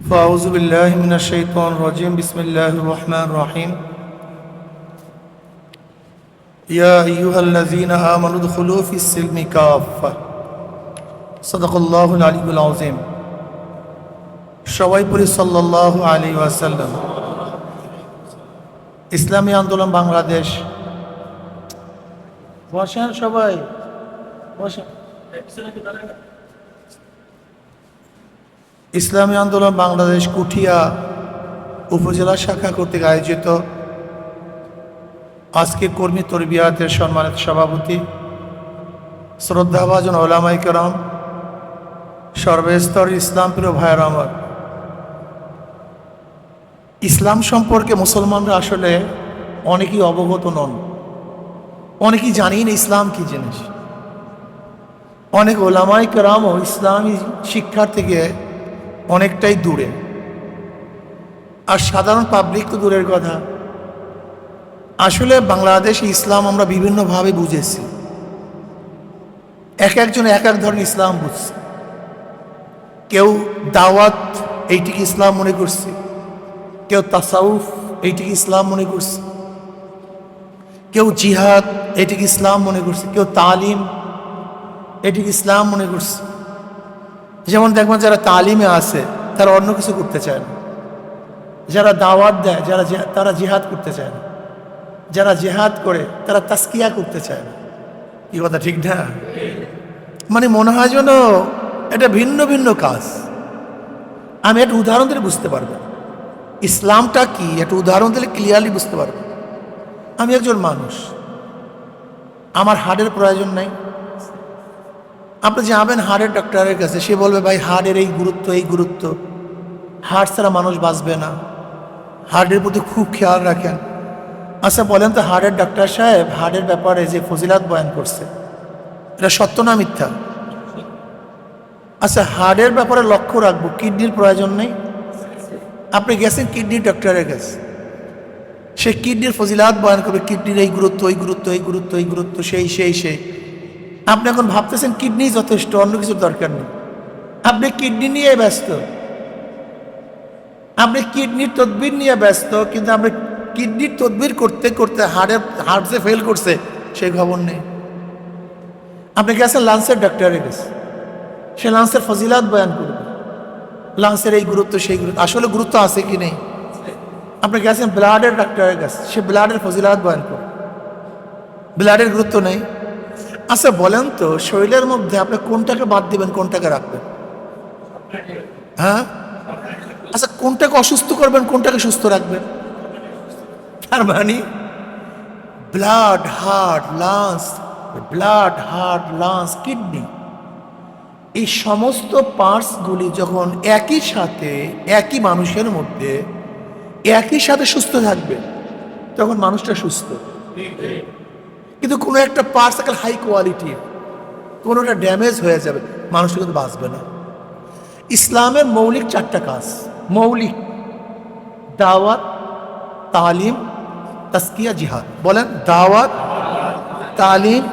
فأعوذ بالله من الشيطان الرجيم بسم الله الرحمن الرحيم يا أيها الذين آمنوا ادخلوا في السلم كافة صدق الله العلي العظيم সবাই পড়ি সাল্লাল্লাহু আলাইহি ওয়াসাল্লাম ইসলামী আন্দোলন বাংলাদেশ বসেন সবাই বসেন ইসলামী আন্দোলন বাংলাদেশ কুঠিয়া উপজেলা শাখা কর্তৃক আয়োজিত। আজকে কর্মী তরবিয়াতের সম্মানিত সভাপতি, শ্রদ্ধাভাজন ওলামাই করম সর্বস্তর ইসলাম প্রিয় ভাইয়ের আমার। ইসলাম সম্পর্কে মুসলমানরা আসলে অনেকেই অবগত নন। অনেকেই জানি না ইসলাম কি জিনিস। অনেক ওলামাই কেরামও ইসলামী শিক্ষার থেকে অনেকটাই দূরে। আর সাধারণ পাবলিক তো দূরের কথা। আসলে বাংলাদেশে, ইসলাম আমরা বিভিন্নভাবে বুঝেছি। এক একজন এক এক ধরনের ইসলাম বুঝছে। কেউ দাওয়াত এইটিকে ইসলাম মনে করছে। কেউ তাসাউফ এইটিকে ইসলাম মনে করছে। কেউ জিহাদ এটিকে ইসলাম মনে করছে। কেউ তালিম এটিকে ইসলাম মনে করছে। যেমন দেখবেন যারা তালিমে আছে, তারা অন্য কিছু করতে চায় না। যারা দাওয়াত দেয়, যারা তারা জেহাদ করতে চায় না। যারা জেহাদ করে, তারা তাস্কিয়া করতে চায় না। কি কথা, ঠিক না? মানে মনে হয় যেন এটা ভিন্ন ভিন্ন কাজ। আমি একটা উদাহরণ দিলে বুঝতে পারব। ইসলামটা কি? একটা উদাহরণ দিলে ক্লিয়ারলি বুঝতে পারব। আমি একজন মানুষ। আমার হার্টের প্রয়োজন নাই। আপনি যাবেন হার্টের ডক্টরের কাছে, সে বলবে, ভাই, হার্টের এই গুরুত্ব এই গুরুত্ব। হার্ট ছাড়া মানুষ বাঁচবে না। হার্টের প্রতি খুব খেয়াল রাখেন। আচ্ছা বলেন তো হার্টের ডাক্তার সাহেব, হার্টের ব্যাপারে যে ফজিলাত বয়ান করছে, এটা সত্য না মিথ্যা? আচ্ছা হার্টের ব্যাপারে লক্ষ্য রাখব, কিডনির প্রয়োজন নেই? আপনি গেছেন কিডনির ডক্টরের কাছে। সে কিডনির ফজিলাত বয়ান করবে, কিডনির এই গুরুত্ব এই গুরুত্ব এই গুরুত্ব এই গুরুত্ব, সেই সেই সেই। আপনি এখন ভাবতেছেন কিডনি যথেষ্ট, অন্য কিছুর দরকার নেই। আপনি কিডনি নিয়ে ব্যস্ত। আপনি কিডনির তদবির নিয়ে ব্যস্ত, কিন্তু আপনি কিডনির তদবির করতে করতে হার্টের হার্ট যে ফেল করছে সেই খবর নেই। আপনি গেছেন লান্সের ডাক্তারের কাছে। সে লান্সের ফজিলাত বয়ান করবে। লান্সের এই গুরুত্ব, সেই গুরুত্ব। আসলে গুরুত্ব আছে কি নেই? আপনি গেছেন ব্লাডের ডাক্তারের কাছে। সে ব্লাডের ফজিলাত বয়ান করবে। ব্লাডের গুরুত্ব নেই। আচ্ছা বলেন তো, শরীরের মধ্যে আপনি কোনটাকে বাদ দিবেন, কোনটাকে রাখবেন? হ্যাঁ? আচ্ছা কোনটাকে অসুস্থ করবেন, কোনটাকে সুস্থ রাখবেন? তার মানে blood heart lungs blood heart lungs kidney এই সমস্ত পার্টসগুলি যখন একই সাথে, একই মানুষের মধ্যে, একই সাথে সুস্থ থাকবে, তখন মানুষটা সুস্থ। কিন্তু কোনো একটা পার্টস একটা হাই কোয়ালিটির কোনোটা ড্যামেজ হয়ে যাবে মানুষটা কিন্তু বাঁচবে না। ইসলামের মৌলিক চারটা কাজ, মৌলিক দাওয়াত, তালিম, তাস্কিয়া, জিহাদ। বলেন, দাওয়াত, তালিম,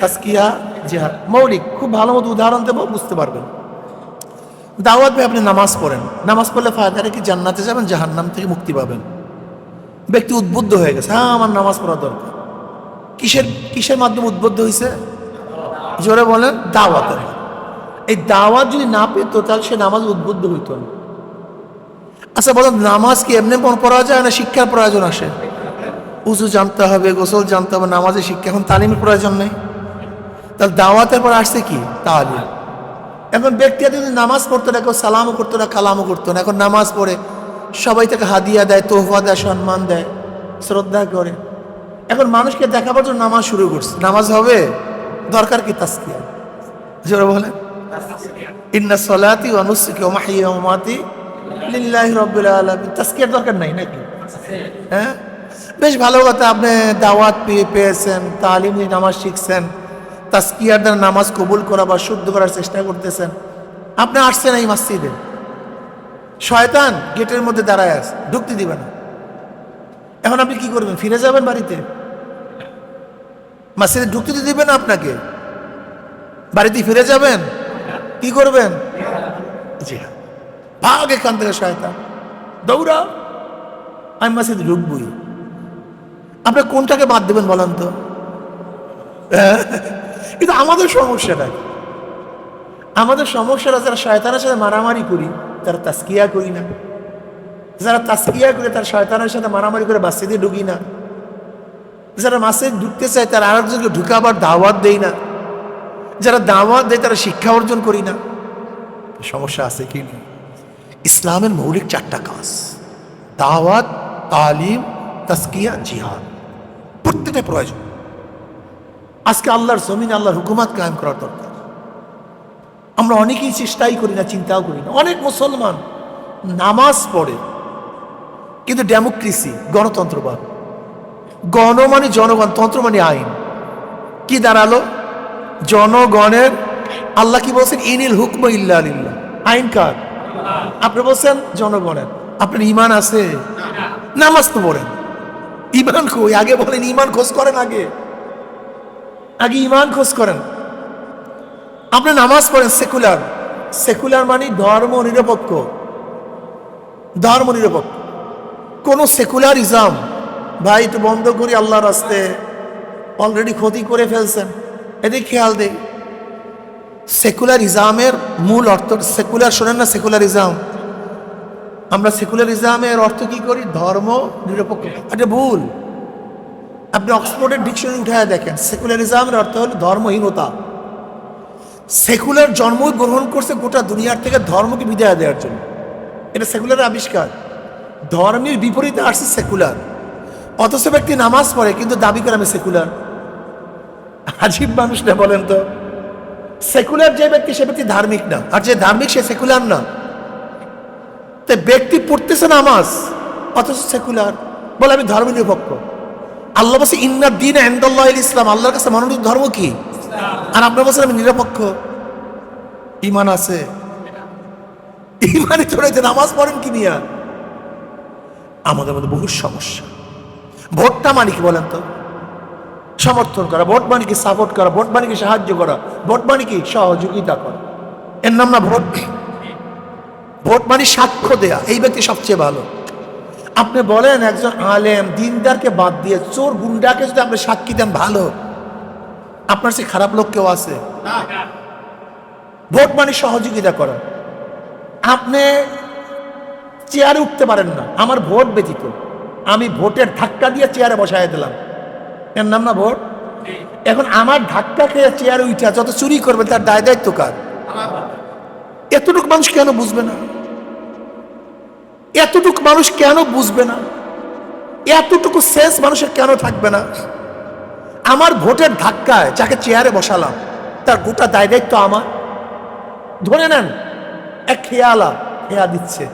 তাস্কিয়া, জিহাদ। মৌলিক, খুব ভালো মতো উদাহরণ দেবো, বুঝতে পারবেন। দাওয়াত ভাই আপনি নামাজ পড়েন। নামাজ পড়লে ফায়দারে কি? জান্নাতে যাবেন, জাহান্নাম থেকে মুক্তি পাবেন। ব্যক্তি উদ্বুদ্ধ হয়ে গেছে হ্যাঁ আমার নামাজ পড়া দরকার। কিসের কিসের মাধ্যমে উদ্বুদ্ধ হয়েছে জোরে বলেন, দাওয়াতের এই দাওয়াত যদি না পেত, তাহলে সে নামাজ উদ্বুদ্ধ হইত না। আচ্ছা বলেন, নামাজ কি এমনি পড়া যায় না শিক্ষার প্রয়োজন আসে? উজু জানতে হবে, গোসল জানতে হবে, নামাজের শিক্ষা, এখন তালিমের প্রয়োজন নেই। তাহলে দাওয়াতের পর আসছে কি? তালিম। এখন ব্যক্তি যদি নামাজ পড়তো না, কেউ সালামও করতো না, কালামও করতো না। এখন নামাজ পড়ে, সবাই তাকে হাদিয়া দেয়, তোহফা দেয়, সম্মান দেয়, শ্রদ্ধা করে। এখন মানুষকে দেখাবার জন্য নামাজ শুরু করছে। নামাজ হবে? দরকার কি তাস্কিয়া জোরে বলে ইন্না সলাতি অনুসিকি ওমাহি ওমাতি রাব্বিল আলামিন। তাস্কিয়ার দরকার নাই নাকি? হ্যাঁ? বেশ ভালো কথা, আপনি দাওয়াত পেয়ে পেয়েছেন, তালিম নামাজ শিখছেন তাস্কিয়ার দ্বারা নামাজ কবুল করা বা শুদ্ধ করার চেষ্টা করতেছেন। আপনি আসছেন এই মসজিদে। শয়তান গেটের মধ্যে দাঁড়ায় আছে, ঢুকতে দিবে না। এখন আপনি কি করবেন? ফিরে যাবেন বাড়িতে? মসজিদে ঢুকতে তো না আপনাকে। বাড়িতে ফিরে যাবেন? কি করবেন? জি হ্যাঁ। ভাগ এখান থেকে, শয়তান। দৌড়া। আমি মাসিদ ঢুকবই। আপনি কোনটাকে বাদ দেবেন বলেন তো? হ্যাঁ? কিন্তু আমাদের সমস্যাটা আমাদের সমস্যাটা যারা শয়তানের সাথে মারামারি করি, তারা তাস্কিয়া করি না। যারা তাস্কিয়া করে, তার শয়তানের সাথে মারামারি করে বাসিতে ঢুকি না। যারা মাসে ঢুকতে চায়, তারা আরেকজনকে ঢুকাবার দাওয়াত দেই না। যারা দাওয়াত দেয়, তারা শিক্ষা অর্জন করি না। সমস্যা আছে কি ইসলামের মৌলিক চারটা কাজ। দাওয়াত, তালিম, তাস্কিয়া, জিহাদ। প্রত্যেকটা প্রয়োজন। আজকে আল্লাহর জমিন, আল্লাহর হুকুমাত কায়েম করার দরকার। আমরা অনেকেই চেষ্টাই করি না, চিন্তাও করি না। অনেক মুসলমান নামাজ পড়ে কিন্তু ডেমোক্রেসি গণতন্ত্রবাদ গণ মানে জনগণ, তন্ত্র মানে আইন। কি দাঁড়াল? জনগণের, আল্লাহ কি বলছেন? ইনিল হুকম ইল্লা আইন কার? আপনি বলছেন জনগণের। আপনার ইমান আছে? নামাজ তো পড়েন। ইমান কই? আগে বলেন, ইমান খোঁজ করেন আগে। আগে ইমান খোঁজ করেন। আপনি নামাজ পড়েন, সেকুলার। সেকুলার মানে ধর্ম নিরপেক্ষ। ধর্ম নিরপেক্ষ। কোন সেকুলারিজম ভাই, একটু বন্ধ করি আল্লাহর রাস্তে। অলরেডি ক্ষতি করে ফেলছেন। এদিকে খেয়াল দেই। সেকুলারিজমের মূল অর্থ সেকুলার শোনেন না সেকুলারিজম আমরা সেকুলারিজমের অর্থ কি করি? ধর্ম নিরপেক্ষ। এটা ভুল। আপনি অক্সফোর্ডের ডিকশনারি উঠায় দেখেন। সেকুলারিজমের অর্থ হলো ধর্মহীনতা। সেকুলার জন্ম গ্রহণ করছে গোটা দুনিয়ার থেকে ধর্মকে বিদায় দেওয়ার জন্য। এটা সেকুলার আবিষ্কার। ধর্মের বিপরীতে আসছে সেকুলার অথচ ব্যক্তি নামাজ পড়ে, কিন্তু দাবি করে আমি সেকুলার আজীব মানুষ না বলেন তো? সেকুলার যে ব্যক্তি, সে ব্যক্তি ধার্মিক না। আর যে ধার্মিক, সে সেকুলার না। তাই ব্যক্তি পড়তেছে নামাজ, অথচ সেকুলার বলে আমি ধর্ম নিরপেক্ষ। আল্লাহ বলছে ইন্নার দিন এন্দাল্লাহ ইসলাম। আল্লাহর কাছে মনোনীত ধর্ম কি? আর আপনার বলছেন, আমি নিরপেক্ষ। ইমান আছে। ইমানে চড়াইতে নামাজ পড়েন কি নিয়া? আমাদের মধ্যে বহু সমস্যা। ভোটটা মানে কি বলেন তো। সমর্থন করা ভোট মানে কি সাপোর্ট করা ভোট মানে কি সাহায্য করা ভোট মানে কি সহযোগিতা করা। এর নাম না ভোট। ভোট মানে সাক্ষ্য দেয়া এই ব্যক্তি সবচেয়ে ভালো। আপনি বলেন একজন আলেম দিনদারকে বাদ দিয়ে চোর গুন্ডাকে যদি আপনি সাক্ষী দেন ভালো। আপনার সে খারাপ লোক কেউ আছে? ভোট মানে সহযোগিতা করা। আপনি চেয়ারে উঠতে পারেন না। আমার ভোট ব্যতীত। আমি ভোটের ধাক্কা দিয়ে চেয়ারে বসায় দিলাম। এর নাম না ভোট? এখন আমার ধাক্কা খেয়ে চেয়ারে উঠা যত চুরি করবে, তার দায় দায়িত্ব কার? এতটুকু মানুষ কেন বুঝবে না? এতটুকু মানুষ কেন বুঝবে না? এতটুকু শেষ মানুষের কেন থাকবে না? আমার ভোটের ধাক্কায় যাকে চেয়ারে বসালাম, তার গোটা দায় দায়িত্ব আমার। ধরে নেন, এক খেয়ালা, খেয়া দিচ্ছে।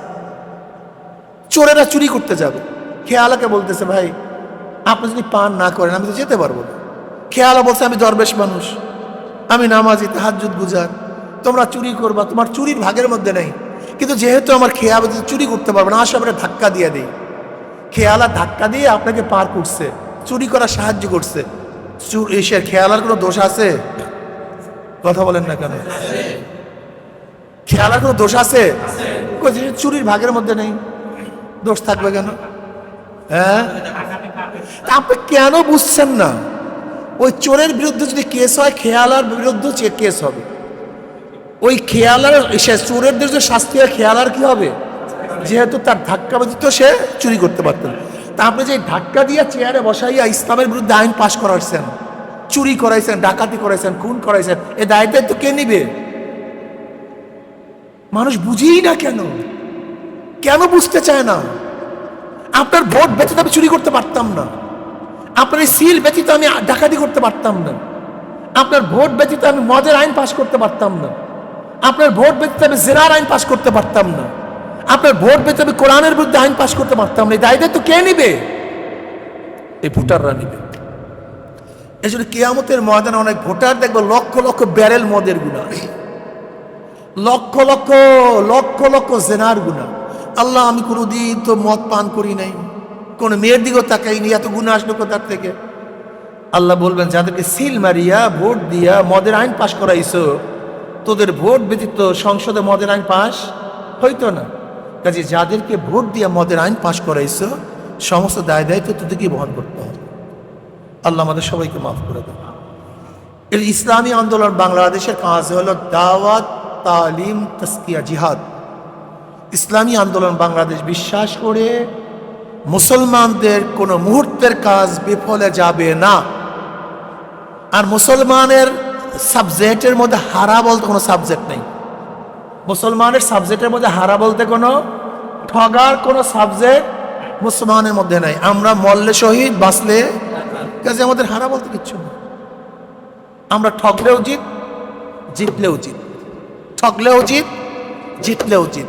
চোরেরা চুরি করতে যাবে। খেয়ালাকে বলতেছে ভাই আপনি যদি পান না করেন আমি তো যেতে পারব না। খেয়ালা বলছে আমি দরবেশ মানুষ। আমি নামাজি তাহাজুদ গুজার তোমরা চুরি করবা তোমার চুরির ভাগের মধ্যে নেই। কিন্তু যেহেতু আমার খেয়াল চুরি করতে পারবে না আসো আমরা ধাক্কা দিয়ে দিই। খেয়ালা ধাক্কা দিয়ে আপনাকে পার করছে চুরি করার সাহায্য করছে। চুর- এই খেয়ালার কোনো দোষ আছে? কথা বলেন না কেন? খেয়ালার কোনো দোষ আছে? চুরির ভাগের মধ্যে নেই। দোষ থাকবে কেন? হ্যাঁ? আপনি কেন বুঝছেন না? ওই চোরের বিরুদ্ধে যদি কেস হয়, খেয়ালার বিরুদ্ধে কেস হবে। ওই খেয়ালার চোরের যে শাস্তি হয়, খেয়ালার কি হবে? যেহেতু তার ধাক্কা ব্যতীত সে চুরি করতে পারতেন তা আপনি যে ধাক্কা দিয়ে চেয়ারে বসাইয়া ইসলামের বিরুদ্ধে আইন পাশ করাইছেন, চুরি করাইছেন, ডাকাতি করাইছেন, খুন করাইছেন, এ দায় দায়িত্ব কে নিবে? মানুষ বুঝেই না কেন? কেন বুঝতে চায় না? আপনার ভোট ব্যতীত আমি চুরি করতে পারতাম না। আপনার এই সিল ব্যতীত আমি ডাকাতি করতে পারতাম না। আপনার ভোট ব্যতীত আমি মদের আইন পাশ করতে পারতাম না। আপনার ভোট ব্যতীত আমি জেনার আইন পাশ করতে পারতাম না। আপনার ভোট ব্যতীত আমি কোরআনের বিরুদ্ধে আইন পাশ করতে পারতাম না। এই দায় দায়িত্ব কে নিবে? এই ভোটাররা নিবে। এই জন্য কেয়ামতের ময়দানে অনেক ভোটার দেখব লক্ষ লক্ষ ব্যারেল মদের গুণা লক্ষ লক্ষ লক্ষ লক্ষ জেনার গুণা আল্লাহ, আমি কোনোদিন তো মদ পান করি নাই। কোনো মেয়ের দিকেও তাকাইনি এত গুণা আসলো কোথার থেকে? আল্লাহ বলবেন, যাদেরকে সিল মারিয়া, ভোট দিয়া মদের আইন পাশ করাইছো, তোদের ভোট ব্যতীত সংসদে মদের আইন পাশ হইতো না। কাজে যাদেরকে ভোট দিয়ে মদের আইন পাশ করাইছো, সমস্ত দায় দায়িত্ব তোদেরকে বহন করতে হবে। আল্লাহ আমাদের সবাইকে মাফ করে দেবে এর ইসলামী আন্দোলন বাংলাদেশের কাজ হলো দাওয়াত, তালিম, তস্কিয়া, জিহাদ। ইসলামী আন্দোলন বাংলাদেশ বিশ্বাস করে, মুসলমানদের কোনো মুহূর্তের কাজ বিফলে যাবে না। আর মুসলমানের সাবজেক্টের মধ্যে হারা বলতে কোনো সাবজেক্ট নেই। মুসলমানের সাবজেক্টের মধ্যে হারা বলতে কোনো ঠগার কোনো সাবজেক্ট মুসলমানের মধ্যে নাই। আমরা মল্লে শহীদ, বাঁচলে কাজে আমাদের হারা বলতে কিচ্ছু নেই। আমরা ঠকলেও জিত, জিতলেও জিত। ঠকলেও জিত, জিতলেও জিত।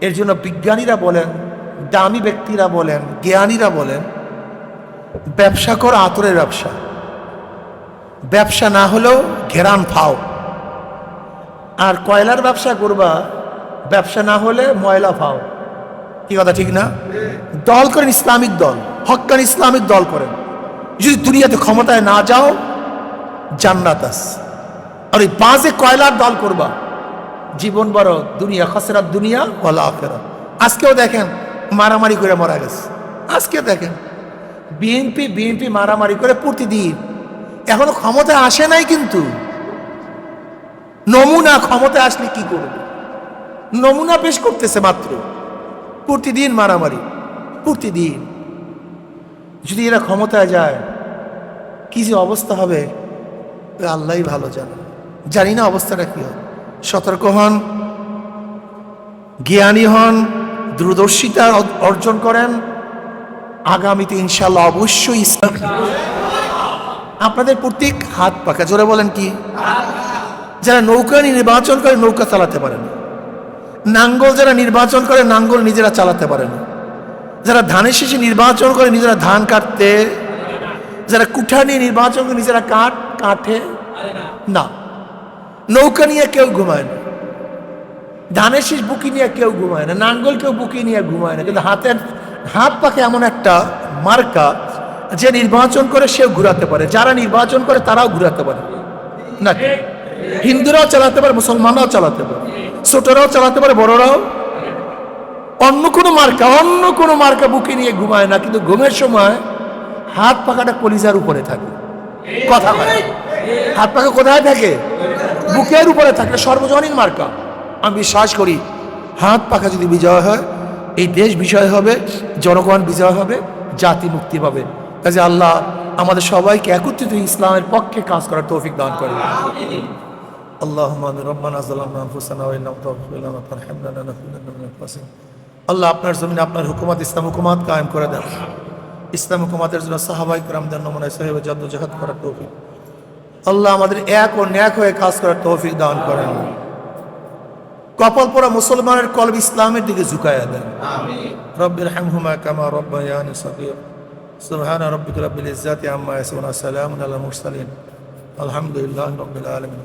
এর জন্য বিজ্ঞানীরা বলেন, দামি ব্যক্তিরা বলেন, জ্ঞানীরা বলেন, ব্যবসা কর আতরের ব্যবসা। ব্যবসা না হলেও ঘেরান ফাও। আর কয়লার ব্যবসা করবা, ব্যবসা না হলে ময়লা ফাও। কি কথা, ঠিক না? দল করেন ইসলামিক দল হক্কান ইসলামিক দল করেন। যদি দুনিয়াতে ক্ষমতায় না যাও, জান্নাত আর ওই বাজে কয়লার দল করবা। জীবন বড়, দুনিয়া খসরাত, দুনিয়া বলা আখেরা আজকেও দেখেন, মারামারি করে মারা গেছে। আজকে দেখেন বিএনপি বিএনপি মারামারি করে প্রতিদিন। এখনও ক্ষমতা আসে নাই কিন্তু। নমুনা ক্ষমতায় আসলে কি করবে? নমুনা পেশ করতেছে মাত্র। প্রতিদিন মারামারি, প্রতিদিন। যদি এরা ক্ষমতায় যায়, কি যে অবস্থা হবে আল্লাহই ভালো জানে। জানি না অবস্থাটা কি হবে। সতর্ক হন জ্ঞানী হন দূরদর্শিতা অর্জন করেন। আগামীতে ইনশাল্লাহ অবশ্যই ইসলাম আপনাদের প্রত্যেক হাত পাকা জোরে বলেন কি? যারা নৌকা নিয়ে নির্বাচন করে নৌকা চালাতে পারে না। নাঙ্গল যারা নির্বাচন করে নাঙ্গল নিজেরা চালাতে পারে না। যারা ধানের শেষে নির্বাচন করে নিজেরা ধান কাটতে যারা কুঠা নিয়ে নির্বাচন করে নিজেরা কাঠ কাঠে না। নৌকা নিয়ে কেউ ঘুমায় না। ধানের শীষ বুকি নিয়ে কেউ ঘুমায় না। নাঙ্গল কেউ বুকি নিয়ে ঘুমায় না। কিন্তু হাতের হাত পাখে এমন একটা মার্কা যে নির্বাচন করে সেও ঘুরাতে পারে। যারা নির্বাচন করে তারাও ঘুরাতে পারে। না হিন্দুরাও চালাতে পারে, মুসলমানরাও চালাতে পারে। ছোটরাও চালাতে পারে, বড়রাও। অন্য কোনো মার্কা, অন্য কোনো মার্কা বুকে নিয়ে ঘুমায় না। কিন্তু ঘুমের সময় হাত পাখাটা কলিজার উপরে থাকে। কথা বলে হাত পাখা কোথায় থাকে? বুকের উপরে থাকলে সর্বজনীন মার্কা। আমি বিশ্বাস করি, হাত পাখা যদি বিজয় হয়, এই দেশ বিজয় হবে, জনগণ বিজয় হবে, জাতি মুক্তি পাবে। কাজে আল্লাহ আমাদের সবাইকে একত্রিত ইসলামের পক্ষে কাজ করার তৌফিক দান করে আল্লাহ আপনার জমিনে আপনার হুকুমাত, ইসলাম হুকুমাত কায়েম করে দেন। ইসলাম হুকুমাতের জন্য সাহাবাই রামদের নমনায় সাহেব জাদ্দ জাহাদ করার তৌফিক। আল্লাহ আমাদের এক ও ন্যাক হয়ে কাজ করার তৌফিক দান করেন। কপাল পরা মুসলমানের কলব ইসলামের দিকে ঝুঁকাইয়া দেন। রব্বির হামহুমা কামা রব্বায়ানি সগীর। সুবহান রব্বিক রব্বিল ইজ্জাতি আম্মা ইয়াসিফুন সালামুন আলাল মুরসালিন। আলহামদুলিল্লাহি রাব্বিল আলামিন।